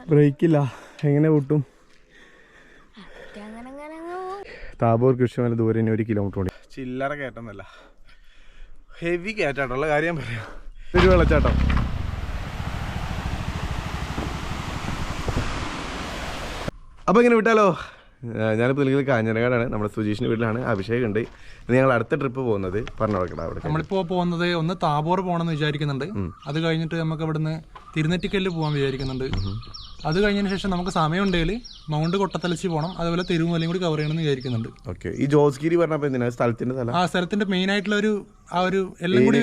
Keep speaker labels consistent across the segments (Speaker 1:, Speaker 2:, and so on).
Speaker 1: അങ്ങോട്ടല്ല?
Speaker 2: Break എങ്ങനെ കൂട്ടും?
Speaker 1: അങ്ങനെ അങ്ങനെ അങ്ങ്
Speaker 2: താബോർ കൃഷ്ണമല ദൂരെ ഇനി ഒരു കിലോമീറ്റർ ഉണ്ട്. ചില്ലറ കയറ്റമല്ല ഹെവി കയറ്റാട്ടുള്ള കാര്യം പറയാം. ഒരു വെള്ളച്ചാട്ടം. അപ്പോൾ ഇങ്ങനെ വിട്ടാലോ? ഞാനിപ്പോൾ നിൽക്കുന്നത് കാഞ്ഞിരകാടാണ് നമ്മുടെ സുജീഷിന്റെ വീട്ടിലാണ്. അഭിഷേക് ഉണ്ട്. ഇനി ഞങ്ങൾ അടുത്ത ട്രിപ്പ് പോകുന്നത് പറഞ്ഞു കൊടുക്കണം അവിടെ
Speaker 3: നമ്മളിപ്പോൾ പോകുന്നത് ഒന്ന് താബോർ പോകണമെന്ന് വിചാരിക്കുന്നുണ്ട്. അത് കഴിഞ്ഞിട്ട് നമുക്ക് ഇവിടുന്ന് തിരുനെറ്റിക്കല്ല് പോകാൻ വിചാരിക്കുന്നുണ്ട്. അത് കഴിഞ്ഞതിന് ശേഷം നമുക്ക് സമയമുണ്ടെങ്കിൽ മൗണ്ട് കൊട്ടത്തലച്ചി പോകണം അതുപോലെ തിരുമലയും കൂടി കവർ ചെയ്യണമെന്ന് വിചാരിക്കുന്നുണ്ട്.
Speaker 2: ഓക്കെ. ഈ ജോസ്ഗിരി പറഞ്ഞപ്പോൾ എന്തിനാ? സ്ഥലത്തിന്റെ സ്ഥലം?
Speaker 3: ആ സ്ഥലത്തിന്റെ മെയിൻ ആയിട്ടുള്ള ഒരു ആ ഒരു എല്ലാം കൂടി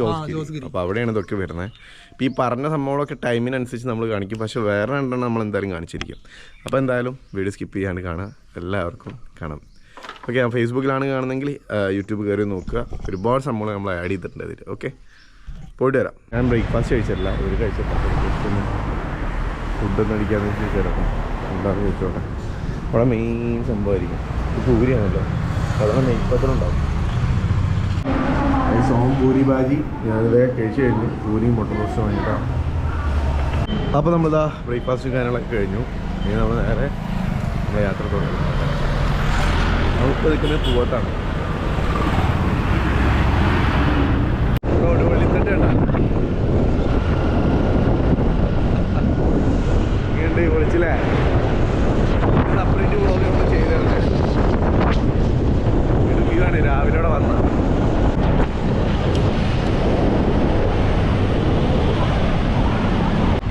Speaker 2: ജോസ്ഗിരി. അപ്പോൾ അവിടെയാണ് ഇതൊക്കെ വരുന്നത്. ഇപ്പോൾ ഈ പറഞ്ഞ സംഭവങ്ങളൊക്കെ ടൈമിനനുസരിച്ച് നമ്മൾ കാണിക്കും. പക്ഷെ വേറെ രണ്ടെണ്ണം നമ്മൾ എന്തായാലും കാണിച്ചിരിക്കും. അപ്പോൾ എന്തായാലും വീഡിയോ സ്കിപ്പ് ചെയ്യാണ്ട് കാണാം. എല്ലാവർക്കും കാണാം. ഓക്കെ ഫേസ്ബുക്കിലാണ് കാണുന്നെങ്കിൽ യൂട്യൂബ് കയറി നോക്കുക. ഒരുപാട് സംഭവങ്ങൾ നമ്മൾ ആഡ് ചെയ്തിട്ടുണ്ട് അതിൽ ഓക്കെ? പോയിട്ട് വരാം. ഞാൻ ബ്രേക്ക്ഫാസ്റ്റ് കഴിച്ചില്ല ഒരു കഴിച്ചിട്ടില്ല. ഫുഡൊന്നും അടിക്കാന്ന് വെച്ച് കിടക്കും എന്താണെന്ന് ചോദിച്ചോട്ടെ. അവിടെ മെയിൻ സംഭവമായിരിക്കും. പൂരിയാണല്ലോ. അതാണ് നെയ്പ്പത്തിലുണ്ടാവും സോം പൂരി ഭാജി. ഞാനിത് കഴിച്ചു കഴിഞ്ഞു. പൂരിയും മുട്ട റോസ്റ്റ് വാങ്ങിയിട്ടാണ് അപ്പോൾ നമ്മളിതാ ബ്രേക്ക്ഫാസ്റ്റ് കാര്യങ്ങളൊക്കെ കഴിഞ്ഞു. ഇനി നമ്മൾ നേരെ നമ്മുടെ യാത്ര തുടങ്ങി. നമുക്ക് നിൽക്കുന്നത് പൂവത്താണ് റോഡ് വെള്ളിത്തട്ട് കണ്ട ഇങ്ങോട്ട് വിളിച്ചില്ലേ സെപ്പറേറ്റ് വ്ളോഗ് നമ്മൾ ചെയ്തിരുന്നത് ഒരു വ്യൂ ആണ് രാവിലെ ഇവിടെ വന്നത്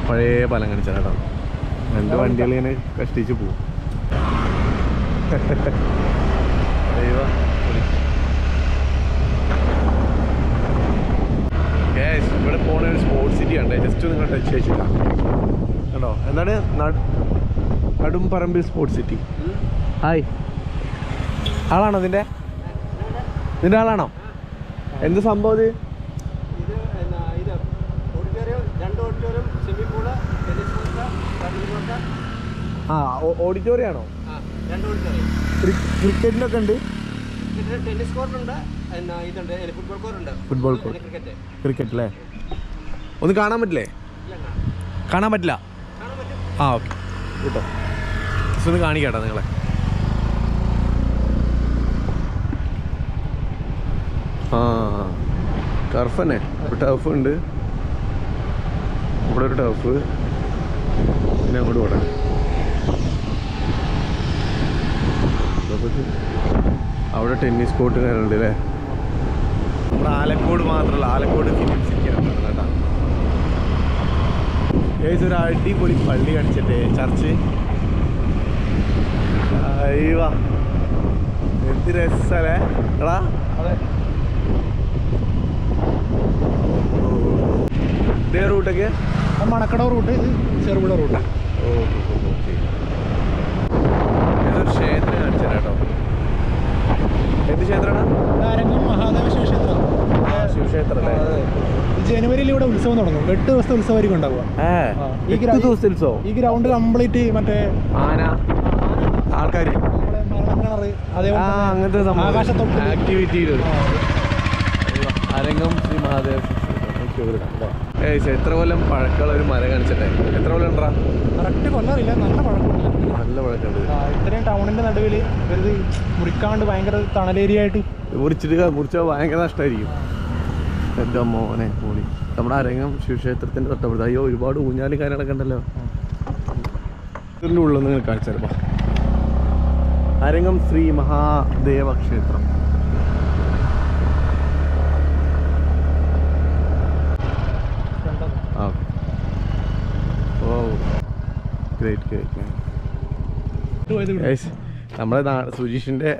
Speaker 2: പഴയ പലം കാണിച്ചാട്ടോ രണ്ട് വണ്ടികൾ ഇങ്ങനെ കഷ്ടിച്ച് പൊളി. ഇവിടെ പോണ ഒരു സ്പോർട്സ് സിറ്റി ഉണ്ട് ജസ്റ്റ് നിങ്ങൾ ടച്ച് ചെയ്യില്ല കണ്ടോ? എന്താണ്? നട്- നടുംപറമ്പിൽ സ്പോർട്സ് സിറ്റി ഹായ് ആളാണോ നിന്റെ? നിന്റെ ആളാണോ? എന്ത് സംഭവം ഇത്
Speaker 4: ഇത് എന്നാ ഇത് ഓഡിറ്റോറിയം രണ്ട് auditorium swimming pool tennis court badminton court
Speaker 2: ആ ഓഡിറ്റോറിയം. ആണോ ക്രിക്കറ്റിനൊക്കെ ഉണ്ട്?
Speaker 4: ടെന്നീസ് കോർട്ടുണ്ട് എന്നാ ഇതുണ്ട് ഫുട്ബോൾ കോർട്ടുണ്ട്
Speaker 2: ഫുട്ബോൾ കോർട്ട്.
Speaker 4: ക്രിക്കറ്റ്
Speaker 2: അല്ലേ ഒന്ന് കാണാൻ പറ്റില്ലേ? കാണാൻ പറ്റില്ല? ആ ഓക്കെ. കേട്ടോ. ജസ്റ്റ് ഒന്ന് കാണിക്കട്ടോ നിങ്ങളെ. ആ ടർഫ് തന്നെ. ഒരു ടർഫ് ഉണ്ട്. ഇവിടെ ഒരു ടർഫ്. പിന്നെ അങ്ങോട്ട് പോട്ടെ. ഇതൊക്കെ അവിടെ ടെന്നീസ് കോർട്ട് കാര്യമുണ്ട് അല്ലേ നമ്മുടെ ആലക്കോട് മാത്രമല്ല ആലക്കോട് ഫിലിം സിറ്റിയാണ് കേട്ടോ. ഏകദേശം ഒരു അടിപൊളി പള്ളി കാണിച്ചിട്ടേ ചർച്ച്. അയ്യവാ. എന്ത് രസല്ലേ? എടാ.
Speaker 3: അതെ
Speaker 2: ഇതേ റൂട്ടൊക്കെ?
Speaker 3: Manakkada route Cherupuzha route.
Speaker 2: ഇതൊരു ക്ഷേത്രം കാണിച്ചു കേട്ടോ എന്ത് ക്ഷേത്രമാണ്?
Speaker 3: ആരെങ്കിലും മഹാദേവ ശിവക്ഷേത്രം. ജനുവരിയിൽ ഇവിടെ ഉത്സവം തുടങ്ങും. എട്ട് ദിവസത്തെ ഉത്സവമായിരിക്കും ഉണ്ടാവുക. ആ, ഈ
Speaker 2: ദിവസത്തെ ഉത്സവം?
Speaker 3: ഈ ഗ്രൗണ്ട് കംപ്ലീറ്റ് മറ്റേ
Speaker 2: ആന. ആൾക്കാർ അങ്ങനത്തെ സംഭവം.
Speaker 3: ആകാശത്തൊട്ടിൽ.
Speaker 2: ആക്ടിവിറ്റിയിൽ അരങ്ങം ശ്രീ മഹാദേവ ഏയ് എത്ര കൊല്ലം പഴക്കമുള്ള ഒരു മരം കാണിച്ചിട്ടെ? എത്ര കൊല്ലം ഉണ്ടാ
Speaker 3: കറക്റ്റ് കൊല്ലമില്ല നല്ല പഴക്കമുണ്ട്.
Speaker 2: നല്ല പഴക്കമുണ്ട്.
Speaker 3: ഇത്രയും ടൗണിന്റെ നടുവിൽ വെറുതെ മുറിക്കാണ്ട് ഭയങ്കര തണലേരിയ ആയിട്ട്.
Speaker 2: മുറിച്ചിട്ട് മുറിച്ചാൽ ഭയങ്കര നഷ്ടമായിരിക്കും എന്റെ മോനെ പോളി നമ്മുടെ അരങ്ങം ശിവക്ഷേത്രത്തിന്റെ തൊട്ടപ്പുറത്ത്. അയ്യോ ഒരുപാട് ഊഞ്ഞാലും കാര്യങ്ങളൊക്കെ ഉണ്ടല്ലോ. ഇതിന്റെ ഉള്ളിൽ നിങ്ങൾ കാണിച്ചാൽ അരങ്ങം ശ്രീ മഹാദേവ ക്ഷേത്രം ആ ഓ ഗ്രേറ്റ് കേക്ക് നമ്മുടെ സുജീഷിന്റെ സുജീഷിന്റെ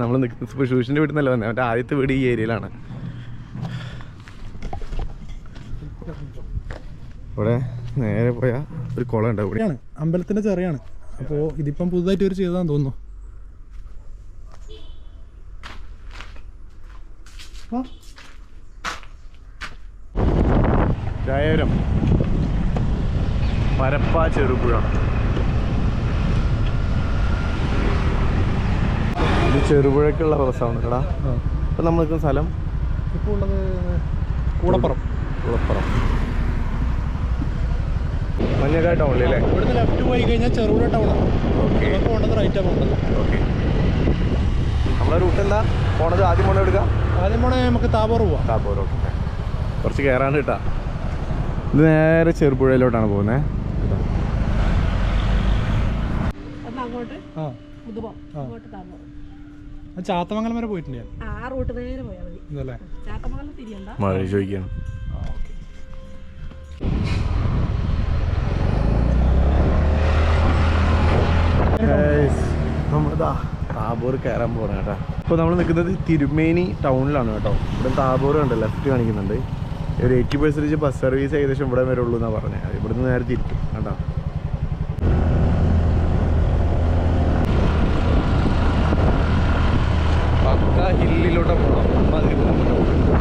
Speaker 2: നമ്മൾ നിൽക്കുന്ന സുജീഷിന്റെ വീട്ടിൽ നിന്നല്ല വന്നത് അവന്റെ ആദ്യത്തെ വീട് ഈ ഏരിയയിലാണ്. ഇവിടെ നേരെ പോയാ ഒരു കുളം ഉണ്ടാവും ഇവിടെയാണ്
Speaker 3: അമ്പലത്തിന്റെ അമ്പലത്തിന്റെ ചെറിയാണ്. അപ്പോൾ ഇതിപ്പം പുതുതായിട്ട് ഒരു ചെയ്തതാന്ന് തോന്നുന്നു. ചായപുരം
Speaker 2: പരപ്പാ പരപ്പ ചെറുപുഴ. ഇത് ചെറുപുഴക്കുള്ള പ്രസവമാണ് കേടാ. ഇപ്പം നമ്മൾ നിൽക്കുന്ന സ്ഥലം
Speaker 3: ഇപ്പോൾ ഉള്ളത് കൂടപ്പുറം.
Speaker 2: കൂളപ്പുറം മഞ്ഞക്കാട് ടൗണിൽ അല്ലേ?
Speaker 3: ഇവിടുന്ന് ലെഫ്റ്റ് പോയി കഴിഞ്ഞാൽ ചെറുപുഴ ടൗണാണ്
Speaker 2: ഓക്കെ.
Speaker 3: പോകേണ്ടത് റൈറ്റാണ് പോകേണ്ടത്
Speaker 2: ഓക്കെ. നമ്മളെ റൂട്ട് എന്താ? പോണത് ആദ്യം പോണ എടുക്കാം
Speaker 3: ആദ്യം പോണേ നമുക്ക് താബോർ പോവാം.
Speaker 2: താപ്പോർ ഓക്കെ. കുറച്ച് കയറാണ്ട് കിട്ടാ. ഇത് നേരെ ചെറുപുഴയിലോട്ടാണ് പോകുന്നത്
Speaker 1: അങ്ങോട്ട്?
Speaker 3: ആ. ചാത്തമംഗലം വരെ പോയിട്ടുണ്ട് ഞാൻ.
Speaker 1: ആ റൂട്ട് നേരെ പോയാൽ മതി.
Speaker 3: ഇതല്ലേ?
Speaker 1: ചാത്തമംഗലം തിരിയണ്ട.
Speaker 2: മഴ ചോദിക്കണം. നമ്മളിതാ താബോർ കയറാൻ പോകണം കേട്ടോ. ഇപ്പോൾ നമ്മൾ നിൽക്കുന്നത് തിരുമേനി ടൗണിലാണ് കേട്ടോ. ഇവിടെ താബോർ ഉണ്ട് ലെഫ്റ്റ് കാണിക്കുന്നുണ്ട്. ഒരു എയ്റ്റി പെർസെന്റേജ് ബസ് സർവീസ് ഏകദേശം ഇവിടെ വരെ ഉള്ളൂ എന്നാണ് പറഞ്ഞത് ഇവിടുന്ന് നേരെ തിരിക്കും കേട്ടോ പക്ക ഹില്ലിലോട്ട് പോകണം അപ്പം അതിന് പോകുമ്പോൾ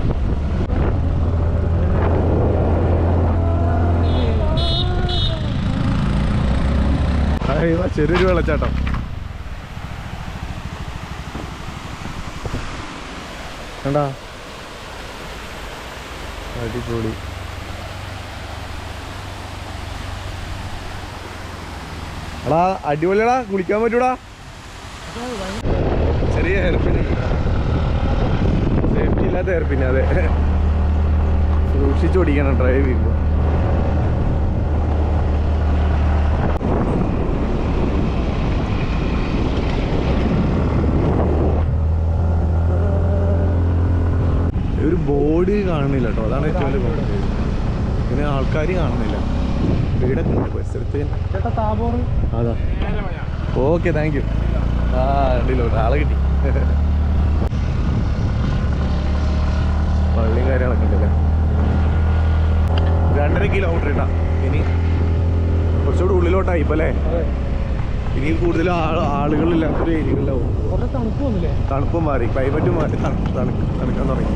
Speaker 2: അയ്യോ ചെറിയൊരു വെള്ളച്ചാട്ടം. കണ്ടാ? അടിപൊളി. എടാ അടിപൊളിയടാ കുളിക്കാൻ പറ്റൂടാ. ചെറിയ ഹെയർപിൻ സേഫ്റ്റി ഇല്ലാത്ത ഹെയർപിൻ അതെ. സൂക്ഷിച്ചോടിക്കണം ഡ്രൈവ് ചെയ്യുമ്പോൾ ബോർഡ് കാണുന്നില്ല കേട്ടോ. അതാണ് ഏറ്റവും വലിയ പ്രോബ്ലം പിന്നെ ആൾക്കാർ കാണുന്നില്ല. വീടൊക്കെ ഉണ്ട് പരിസരത്ത് അതാ. ഓക്കെ താങ്ക് യു ആ ഉണ്ടല്ലോ ആളെ കിട്ടി. പള്ളിയും കാര്യങ്ങളൊക്കെ ഉണ്ടല്ലേ? രണ്ടര കിലോമീറ്റർ ഇട്ടാ ഇനി കുറച്ചുകൂടി ഉള്ളിലോട്ടായി ഇപ്പൊ അല്ലേ
Speaker 3: അതെ.
Speaker 2: ഇനി കൂടുതൽ ആളുകളില്ലാത്തൊരു ഏരിയകളിലാവും.
Speaker 3: തണുപ്പ്
Speaker 2: മാറി. ക്ലൈമറ്റും മാറി. തണുപ്പ് തണു- തണുക്കാൻ തുടങ്ങി.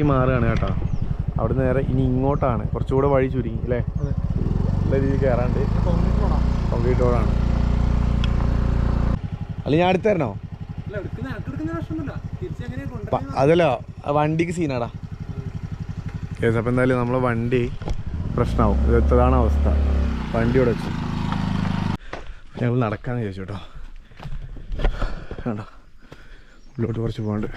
Speaker 2: ഈ മാറുകയാണ് കേട്ടോ. അവിടെ നേരെ ഇനി ഇങ്ങോട്ടാണ്. കുറച്ചുകൂടെ വഴി ചുരുങ്ങി അല്ലേ? നല്ല രീതിയിൽ കയറാണ്ട്.
Speaker 3: കോൺക്രീറ്റ്
Speaker 2: റോഡാണ് അല്ല ഞാൻ അടുത്ത് തരണോ അതല്ല വണ്ടിക്ക് സീനാടാ. കേസ് അപ്പം എന്തായാലും നമ്മളെ വണ്ടി പ്രശ്നമാവും ഇതാണ് അവസ്ഥ. വണ്ടി ഇവിടെ വെച്ചു. ഞങ്ങൾ നടക്കാന്ന് ചോദിച്ചു കേട്ടോ. വേണ്ട ഉള്ളോട്ട് കുറച്ച് പോകണ്ട്.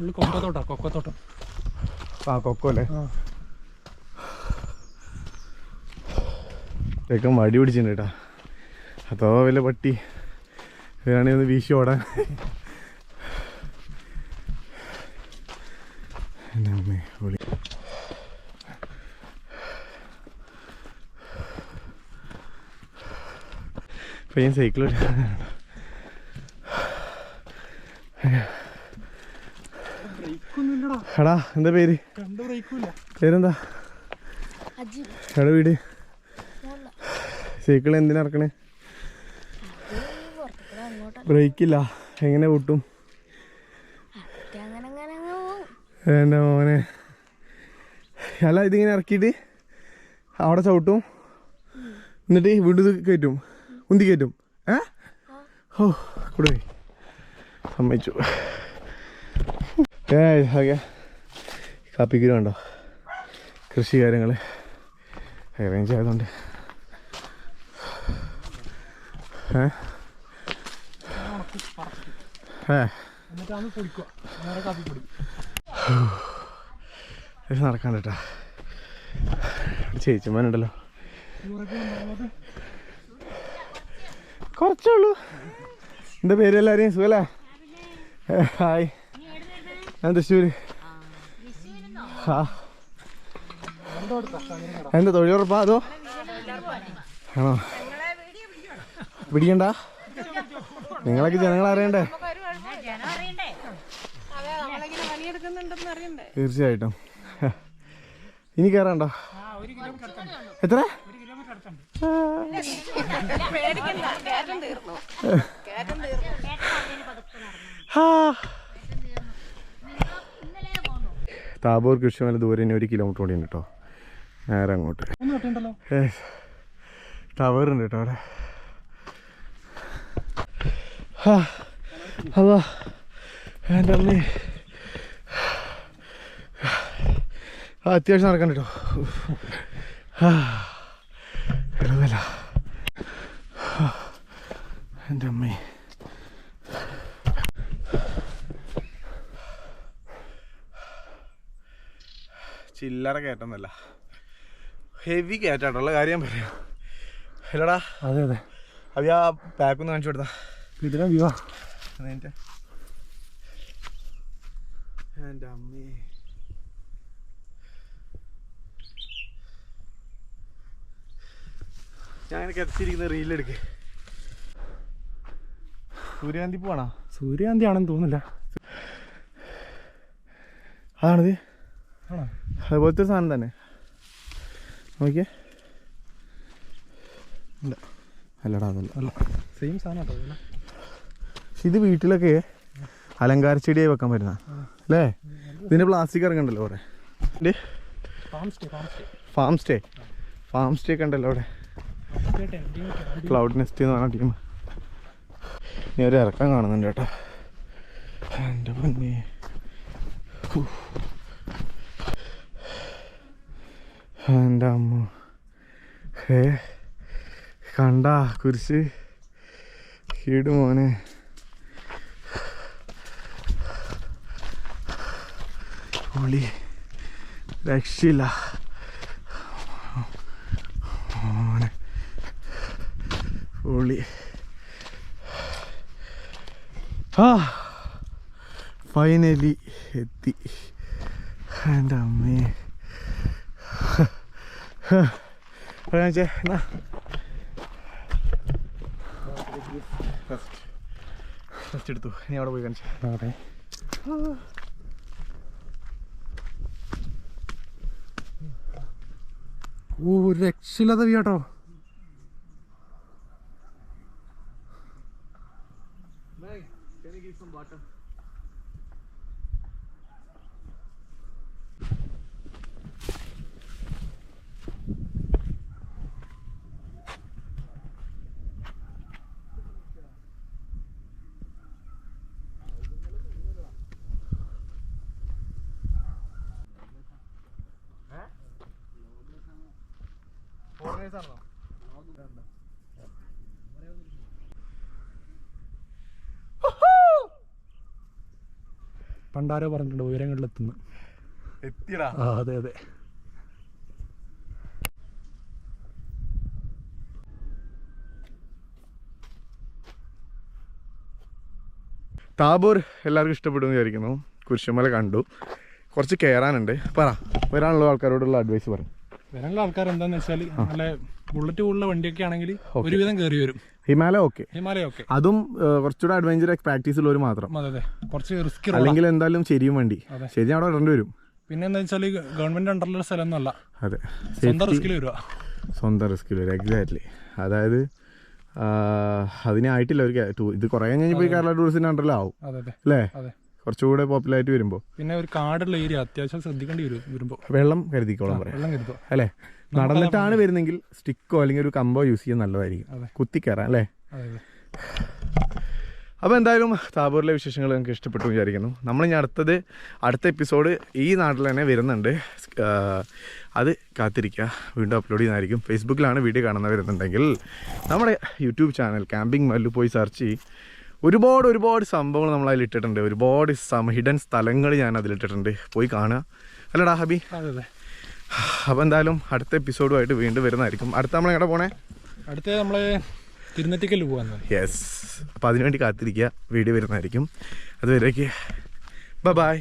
Speaker 3: ഫുള്ള് കൊക്കത്തോട്ടാ കൊക്കത്തോട്ടം.
Speaker 2: ആ
Speaker 3: കൊക്കോല്ലേ?
Speaker 2: തേക്കം വടി പിടിച്ചിട്ടുണ്ട് കേട്ടാ അതോ വല്ല പട്ടി ഇവരാണെങ്കിൽ ഒന്ന് വീശി ഓടാൻ. എന്റെ അമ്മേ വിളി. പയ്യൻ സൈക്കിൾ എടാ എന്താ പേര്?
Speaker 3: രണ്ട് ബ്രേക്കും ഇല്ല
Speaker 2: പേരെന്താ എടാ വീട്. സൈക്കിൾ എന്തിനാ ഇറക്കണേ ബ്രേക്കില്ല. എങ്ങനെ കൂട്ടും എന്റെ മോനെ. അല്ല ഇതിങ്ങനെ ഇറക്കിയിട്ട് അവിടെ ചവിട്ടും. എന്നിട്ട് വീണ്ടും ഇത് കയറ്റും. ഉന്തി കയറ്റും. ഏ? ഓ കൂടെ സമ്മതിച്ചു. ഏ ഓക്കെ കാപ്പിക്കുരു കണ്ടോ? കൃഷി കാര്യങ്ങൾ അറേഞ്ച് ആയതുകൊണ്ട്. നടക്കാൻ കേട്ടാ. ചേച്ചിമാനുണ്ടല്ലോ കുറച്ചേ ഉള്ളൂ. എന്താ പേര് എല്ലാവരെയും? സുഖല്ലേ? ഹായ്. ഞാൻ തൃശ്ശൂര്. എന്താ തൊഴിലുറപ്പാ അതോ? ആണോ? പിടിക്കണ്ട. നിങ്ങളൊക്കെ ജനങ്ങൾ അറിയണ്ടേ? തീർച്ചയായിട്ടും. ഇനി കയറാണ്ടോ എത്ര? ആ. താബോർ കൃഷിമല ദൂരെ തന്നെ ഒരു കിലോമീറ്റർ കൂടി ഉണ്ട് കേട്ടോ നേരെ അങ്ങോട്ട്.
Speaker 3: ടവറുണ്ട് കട്ടുണ്ടല്ലോ
Speaker 2: ടവർ ഉണ്ട് കേട്ടോ അവിടെ. അതോ എന്റെ അമ്മ. ആ അത്യാവശ്യം നടക്കാൻ കേട്ടോ എന്റെ അമ്മേ. ചില്ലറ കയറ്റൊന്നല്ല ഹെവി കയറ്റാട്ടുള്ള കാര്യം പറയാം. അല്ലടാ.
Speaker 3: അതെ അതെ.
Speaker 2: അവ ആ പാക്കൊന്ന് കാണിച്ചു കൊടുത്താ.
Speaker 3: ഇതിനെ വ്യൂ
Speaker 2: എന്റെ അമ്മേ. ഞാൻ അങ്ങനെ കിടച്ചിരിക്കുന്ന റീലെടുക്ക് സൂര്യകാന്തി പോവാണോ?
Speaker 3: സൂര്യകാന്തി ആണെന്ന് തോന്നുന്നില്ല.
Speaker 2: അതാണിത്. അതുപോലത്തെ സാധനം തന്നെ. നോക്കിയേ.
Speaker 3: ഇല്ല.
Speaker 2: അല്ലടാ അതല്ല.
Speaker 3: അല്ല. സെയിം സാധനം
Speaker 2: ഇത് വീട്ടിലൊക്കെ അലങ്കാര ചെടിയായി വെക്കാൻ പറ്റുന്ന. അല്ലേ? ഇതിന്റെ പ്ലാസ്റ്റിക് ഇറങ്ങണ്ടല്ലോ അവിടെ.
Speaker 3: ഫാം സ്റ്റേ ഫാം സ്റ്റേ
Speaker 2: ഒക്കെ ഉണ്ടല്ലോ അവിടെ. ക്ലൗഡ് നെസ്റ്റ് എന്ന് പറഞ്ഞ ടീം ഇനി ഒരു ഇറക്കം കാണുന്നുണ്ട് കേട്ടോ. എന്റെ പൊന്നെ. എന്റെ അമ്മ. ഹേ കണ്ട കുരിശ്. കീട് മോനെ. പുളി. രക്ഷയില്ല. മോനെ. പൊളി. ആ ഫൈനലി എത്തി. എന്റെ അമ്മേ. കാണിച്ചേ എന്നാ ഫസ്റ്റ് എടുത്തു. ഇനി അവിടെ പോയി കാണിച്ചു.
Speaker 3: അതെ ഓ ഒരു രക്ഷയില്ലാത്ത വ്യൂ കേട്ടോ പണ്ടാരോ പറഞ്ഞിട്ടുണ്ട് ഉയരങ്ങളിലെത്തുന്നു.
Speaker 2: എത്തിയടാ.
Speaker 3: ആ അതെ അതെ.
Speaker 2: താബൂർ എല്ലാവർക്കും ഇഷ്ടപ്പെടുമെന്ന് വിചാരിക്കുന്നു. കുരിശുമല കണ്ടു. കുറച്ച് കയറാനുണ്ട്. പറ വരാനുള്ള ആൾക്കാരോടുള്ള അഡ്വൈസ് പറ.
Speaker 3: വരാനുള്ള ആൾക്കാർ എന്താന്ന് വെച്ചാൽ നല്ല ബുള്ളറ്റ് പോലുള്ള വണ്ടിയൊക്കെ ആണെങ്കിൽ ഒരുവിധം കയറി വരും.
Speaker 2: ഹിമാലയ ഓക്കെ.
Speaker 3: ഹിമാലയ ഓക്കെ.
Speaker 2: അതും കുറച്ചുകൂടെ അഡ്വഞ്ചർ പ്രാക്ടീസ് ഉള്ളവർ മാത്രം.
Speaker 3: അതെ അതെ. കുറച്ച് റിസ്ക്
Speaker 2: അല്ലെങ്കിൽ എന്തായാലും ശരിയും വണ്ടി. ശരി അവിടെ ഇടേണ്ടി വരും.
Speaker 3: പിന്നെ എന്താ വെച്ചാൽ ഗവൺമെന്റ് അണ്ടറിലുള്ള സ്ഥലമൊന്നുമല്ല
Speaker 2: അതെ.
Speaker 3: സ്വന്തം റിസ്കിൽ വരിക.
Speaker 2: സ്വന്തം റിസ്കിൽ വരും എക്സാക്ട്ലി അതായത് അതിനായിട്ടില്ല ഒരു ഇത് കുറേ കഴിഞ്ഞ് പോയി കേരള ടൂറിസ്റ്റിന്റെ അണ്ടറിലാവും അല്ലേ?
Speaker 3: അതെ.
Speaker 2: കുറച്ചുകൂടെ പോപ്പുലായിട്ട് വരുമ്പോൾ
Speaker 3: പിന്നെ ഒരു കാടുള്ള ഏരിയ അത്യാവശ്യം ശ്രദ്ധിക്കേണ്ടി വരും വരുമ്പോൾ
Speaker 2: വെള്ളം കരുതിക്കോളാം പറയാം.
Speaker 3: വെള്ളം കരുതോ
Speaker 2: അല്ലേ? നടന്നിട്ടാണ് വരുന്നെങ്കിൽ സ്റ്റിക്കോ അല്ലെങ്കിൽ ഒരു കമ്പോ യൂസ് ചെയ്യാൻ നല്ലതായിരിക്കും. കുത്തിക്കയറാം അല്ലേ? അപ്പോൾ എന്തായാലും താബൂറിലെ വിശേഷങ്ങൾ നിങ്ങൾക്ക് ഇഷ്ടപ്പെട്ടു വിചാരിക്കുന്നു. നമ്മൾ ഇനി അടുത്തത് അടുത്ത എപ്പിസോഡ് ഈ നാട്ടിൽ തന്നെ വരുന്നുണ്ട്. അത് കാത്തിരിക്കുക. വീണ്ടും അപ്ലോഡ് ചെയ്യുന്നതായിരിക്കും. ഫേസ്ബുക്കിലാണ് വീഡിയോ കാണുന്നവരുന്നുണ്ടെങ്കിൽ നമ്മുടെ യൂട്യൂബ് ചാനൽ ക്യാമ്പിംഗ് മല്ലു പോയി സെർച്ച് ചെയ്യും. ഒരുപാട് ഒരുപാട് സംഭവങ്ങൾ നമ്മൾ അതിൽ ഇട്ടിട്ടുണ്ട്. ഒരുപാട് ഹിഡൻ സ്ഥലങ്ങൾ ഞാൻ അതിലിട്ടിട്ടുണ്ട് പോയി കാണുക. അല്ലടാ ഹബി. അപ്പോൾ എന്തായാലും അടുത്ത എപ്പിസോഡുമായിട്ട് വീണ്ടും വരുന്നതായിരിക്കും. അടുത്ത നമ്മൾ എങ്ങനെ പോണേ?
Speaker 3: അടുത്ത നമ്മൾ തിരുനെറ്റിക്കൽ പോകാൻ
Speaker 2: യെസ് അപ്പോൾ അതിനുവേണ്ടി കാത്തിരിക്കുക. വീഡിയോ വരുന്നതായിരിക്കും. അതുവരേക്ക് ബൈ.